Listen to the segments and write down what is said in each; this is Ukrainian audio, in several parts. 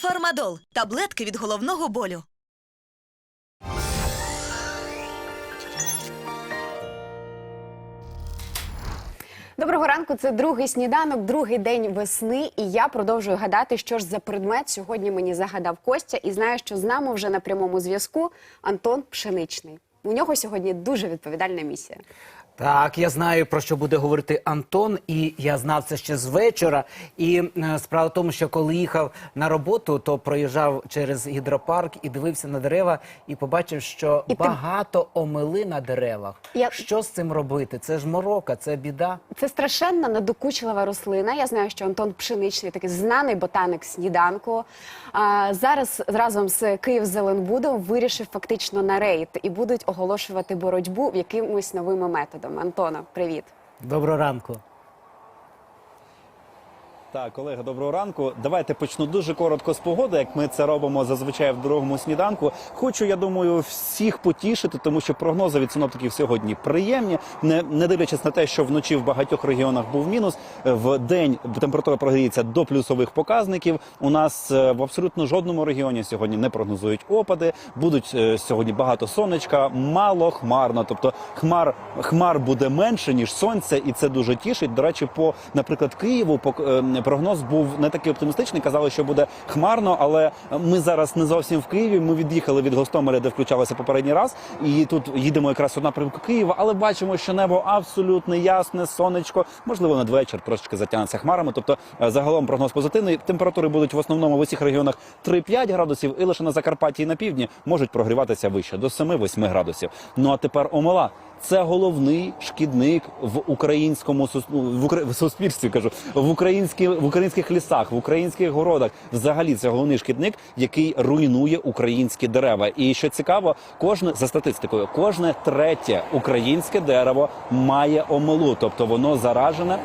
Фармадол таблетки від головного болю. Доброго ранку. Це другий сніданок, другий день весни. І я продовжую гадати, що ж за предмет сьогодні мені загадав Костя. І знаю, що з нами вже на прямому зв'язку Антон Пшеничний. У нього сьогодні дуже відповідальна місія. Так, я знаю про що буде говорити Антон, і я знав це ще з вечора. І е, справа в тому, що коли їхав на роботу, то проїжджав через гідропарк і дивився на дерева, і побачив, що І ти- багато омели на деревах. Я- Що з цим робити? Це ж морока, це біда. Це страшенна надокучлива рослина. Я знаю, що Антон Пшеничний такий знаний ботаник сніданку. А, зараз разом з Київзеленбудом вирішив фактично на рейд і будуть оголошувати боротьбу в якимось новими Антона, привіт. Доброго ранку. Так, колега, доброго ранку. Давайте почну дуже коротко з погоди, як ми це робимо зазвичай в другому сніданку. Хочу, я думаю, всіх потішити, тому що прогнози від синоптиків сьогодні приємні. Не, не дивлячись на те, що вночі в багатьох регіонах був мінус, в день температура прогріється до плюсових показників. У нас е, в абсолютно жодному регіоні сьогодні не прогнозують опади. Будуть е, сьогодні багато сонечка, мало хмарно. Тобто хмар хмар буде менше ніж сонце, і це дуже тішить. До речі, по наприклад, Києву по е, прогноз був не такий оптимістичний. Казали, що буде хмарно, але ми зараз не зовсім в Києві. Ми від'їхали від Гостомеля, де включалося попередній раз, і тут їдемо якраз у напрямку Києва. Але бачимо, що небо абсолютно ясне, сонечко. Можливо, надвечір трошечки затягнеться хмарами. Тобто, е, загалом прогноз позитивний. Температури будуть в основному в усіх регіонах 3-5 градусів, і лише на Закарпатті і на півдні можуть прогріватися вище до 7-8 градусів. Ну а тепер омела. Це головний шкідник в українському в, суспільстві. Кажу в в українських лісах, в українських городах. Взагалі, це головний шкідник, який руйнує українські дерева. І що цікаво, кожне за статистикою, кожне третє українське дерево має омелу, тобто воно заражене.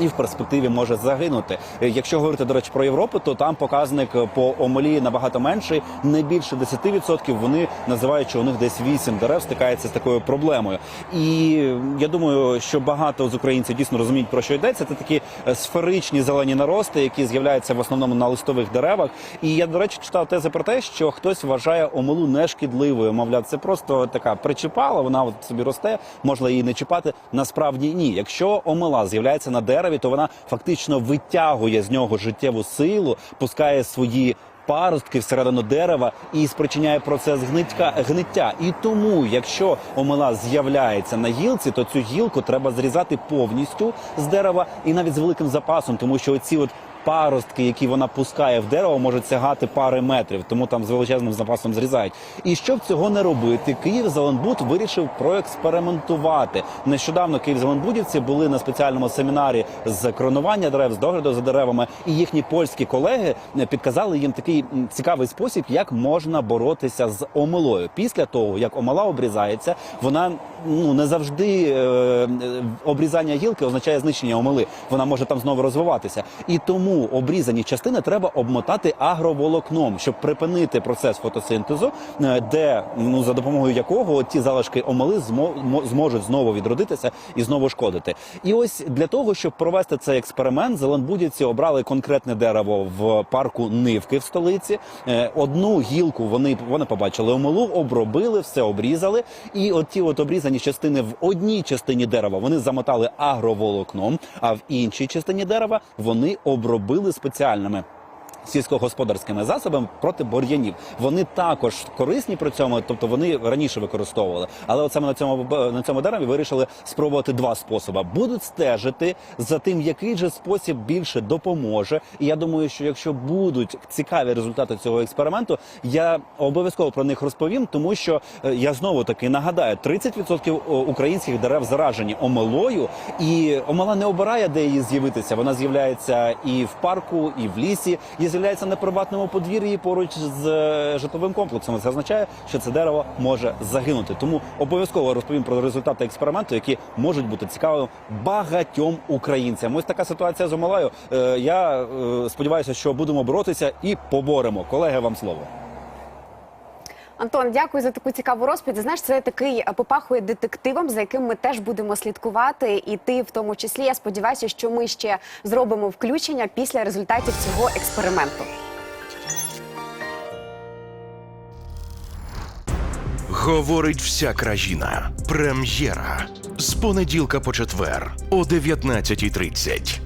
І в перспективі може загинути. Е, Якщо говорити до речі про Європу, то там показник е, по омелі набагато менший, не більше 10%. Вони називають, що у них десь 8 дерев стикається з такою проблемою. І я думаю, що багато з українців дійсно розуміють про що йдеться. Це такі е, сферичні зелені нарости, які з'являються в основному на листових деревах. І я до речі читав тези про те, що хтось вважає омелу нешкідливою. Мовляв, це просто така причіпала. Вона от собі росте, можна її не чіпати. Насправді ні. Якщо омела з'являється на дереві, то вона фактично витягує з нього життєву силу, пускає свої. Паростки всередину дерева і спричиняє процес гнитка, гниття. І тому, якщо омела з'являється на гілці, то цю гілку треба зрізати повністю з дерева і навіть з великим запасом, тому що оці от паростки, які вона пускає в дерево, можуть сягати пари метрів, тому там з величезним запасом зрізають. І щоб цього не робити, Київ Зеленбуд вирішив проекспериментувати. Нещодавно Київ-Зеленбудівці були на спеціальному семінарі з кронування дерев, з догляду за деревами, і їхні польські колеги е, підказали їм такий цікавий спосіб, як можна боротися з омелою. Після того, як омела обрізається, вона ну не завжди е, е, обрізання гілки означає знищення омели. Вона може там знову розвиватися. І тому обрізані частини треба обмотати агроволокном, щоб припинити процес фотосинтезу, е, де ну за допомогою якого ті залишки омели змо- зможуть знову відродитися і знову шкодити. І ось для того, щоб провести цей експеримент, зеленбудівці обрали конкретне дерево в парку Нивки в столиці. Е, Одну гілку вони вони побачили омелу, обробили, все обрізали. І от ті от обрізані частини в одній частині дерева вони замотали агроволокном, а в іншій частині дерева вони обробили спеціальними. Сільськогосподарськими засобами проти бур'янів вони також корисні при цьому, тобто вони раніше використовували. Але от саме на цьому на цьому дереві вирішили спробувати два способи. Будуть стежити за тим, який же спосіб більше допоможе. І я думаю, що якщо будуть цікаві результати цього експерименту, я обов'язково про них розповім, тому що е, я знову таки нагадаю: 30% українських дерев заражені омелою, і омела не обирає, де її з'явитися. Вона з'являється і в парку, і в лісі, і з'являється на приватному подвір'ї поруч з е, житловим комплексом. Це означає, що це дерево може загинути. Тому обов'язково розповім про результати експерименту, які можуть бути цікавими багатьом українцям. Ось така ситуація з омелею. Е, Я е, сподіваюся, що будемо боротися і поборемо. Колеги, вам слово. Антон, дякую за таку цікаву розповідь. Знаєш, це такий е, попахує детективом, за яким ми теж будемо слідкувати. І ти, в тому числі, я сподіваюся, що ми ще зробимо включення після результатів цього експерименту. Говорить вся країна. Прем'єра з понеділка по четвер о 19.30.